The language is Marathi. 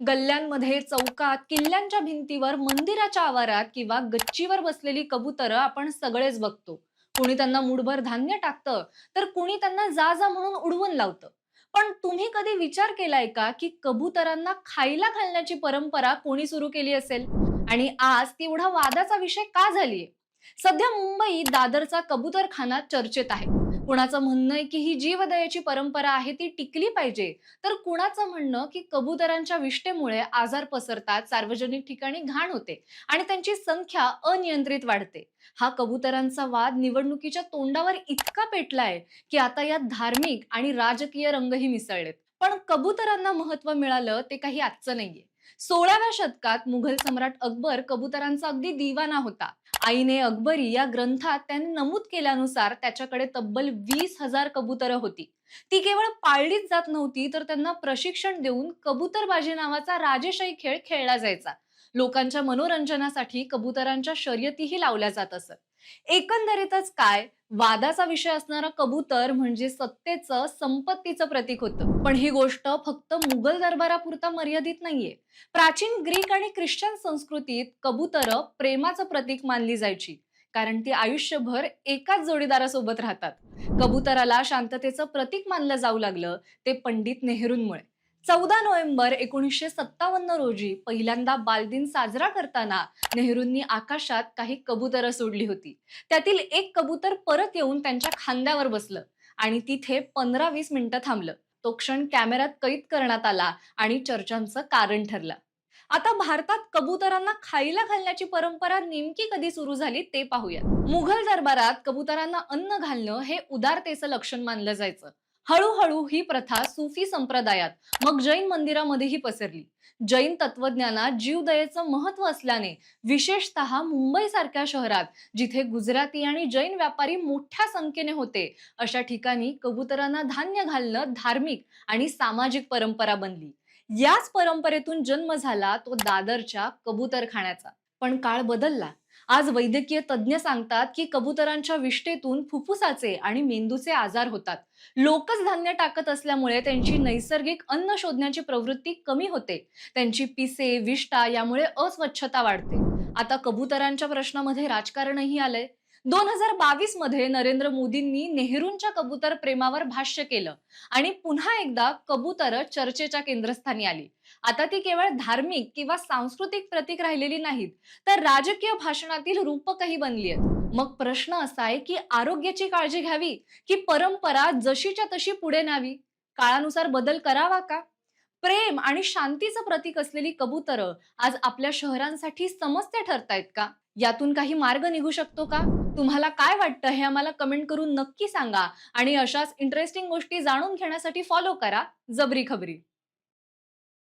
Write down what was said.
गल्ल्यांमध्ये चौकात किल्ल्यांच्या भिंतीवर मंदिराच्या आवारात किंवा गच्चीवर बसलेली कबुतरं आपण सगळेच बघतो. कुणी त्यांना मुठभर धान्य टाकतं तर कुणी त्यांना जा जा म्हणून उडवून लावतं. पण तुम्ही कधी विचार केलाय का की कबुतरांना खायला घालण्याची परंपरा कोणी सुरू केली असेल? आणि आज ती एवढा वादाचा विषय का झालीय? सध्या मुंबई दादरचा कबुतरखाना चर्चेत आहे. कुणाचं म्हणणं आहे की ही जीवदयाची परंपरा आहे ती टिकली पाहिजे. तर कुणाचं म्हणणं की कबुतरांच्या विष्ठेमुळे आजार पसरतात सार्वजनिक ठिकाणी घाण होते आणि त्यांची संख्या अनियंत्रित वाढते. हा कबुतरांचा वाद निवडणुकीच्या तोंडावर इतका पेटलाय की आता यात धार्मिक आणि राजकीय रंगही मिसळलेत. पण कबुतरांना महत्त्व मिळालं ते काही आजचं नाहीये. सोळाव्या शतकात मुघल सम्राट अकबर कबुतरांचा अगदी दिवाना होता. आईने अकबरी या ग्रंथात त्याने नमूद केल्यानुसार त्याच्याकडे तब्बल वीस हजार कबुतरं होती. ती केवळ पाळलीच जात नव्हती तर त्यांना प्रशिक्षण देऊन कबुतरबाजी नावाचा राजेशाही खेळ खेळला जायचा. लोकांच्या मनोरंजनासाठी कबुतरांच्या शर्यतीही लावल्या जात असत. एकंदरीतच काय वादाचा विषय असणारा कबूतर म्हणजे सत्तेचं संपत्तीचं प्रतीक होतं. पण ही गोष्ट फक्त मुघल दरबारापुरता मर्यादित नाहीये. प्राचीन ग्रीक आणि ख्रिश्चन संस्कृतीत कबूतर प्रेमाचं प्रतीक मानली जायची. कारण ती आयुष्यभर एकाच जोडीदारासोबत राहतात. कबुतराला शांततेचं प्रतीक मानलं जाऊ लागलं ते पंडित नेहरूंमुळे. चौदा नोव्हेंबर एकोणीसशे सत्तावन्न रोजी पहिल्यांदा बालदिन साजरा करताना नेहरूंनी आकाशात काही कबुतरं सोडली होती. त्यातील एक कबूतर परत येऊन त्यांच्या खांद्यावर बसलं आणि तिथे पंधरा वीस मिनिटं थांबलं. तो क्षण कॅमेऱ्यात कैद करण्यात आला आणि चर्चांचं कारण ठरलं. आता भारतात कबुतरांना खायला घालण्याची परंपरा नेमकी कधी सुरू झाली ते पाहूयात. मुघल दरबारात कबुतरांना अन्न घालणं हे उदारतेचं लक्षण मानलं जायचं. हळूहळू ही प्रथा सुफी संप्रदायात मग जैन मंदिरामध्येही पसरली. जैन तत्वज्ञानात जीवदयेचं महत्त्व असल्याने विशेषतः मुंबई सारख्या शहरात जिथे गुजराती आणि जैन व्यापारी मोठ्या संख्येने होते अशा ठिकाणी कबुतरांना धान्य घालणं धार्मिक आणि सामाजिक परंपरा बनली. याच परंपरेतून जन्म झाला तो दादरच्या कबूतरखान्याचा. पण काळ बदलला. आज वैद्यकीय तज्ज्ञ सांगतात की कबुतरांच्या विष्ठेतून फुफ्फुसाचे आणि मेंदूचे आजार होतात. लोकच धान्य टाकत असल्यामुळे त्यांची नैसर्गिक अन्न शोधण्याची प्रवृत्ती कमी होते. त्यांची पिसे विष्ठा यामुळे अस्वच्छता वाढते. आता कबुतरांच्या प्रश्नामध्ये राजकारणही आलंय. दोन हजार बावीसमध्ये नरेंद्र मोदींनी नेहरूंच्या कबूतर प्रेमावर भाष्य केलं आणि पुन्हा एकदा कबूतर चर्चेच्या केंद्रस्थानी आली. आता ती केवळ धार्मिक किंवा सांस्कृतिक प्रतीक राहिलेली नाहीत तर राजकीय भाषणातील रूपकही बनली आहेत. मग प्रश्न असा आहे की आरोग्याची काळजी घ्यावी की परंपरा जशीच्या तशी पुढे न्यावी? काळानुसार बदल करावा का? प्रेम आणि शांतीचं प्रतीक असलेली कबुतरं आज आपल्या शहरांसाठी समस्या ठरतायत का? यातून काही मार्ग निघू शकतो का? तुम्हाला काय वाटतं हे आम्हाला कमेंट करून नक्की सांगा. आणि अशाच इंटरेस्टिंग गोष्टी जाणून घेण्यासाठी फॉलो करा. जबरी खबरी.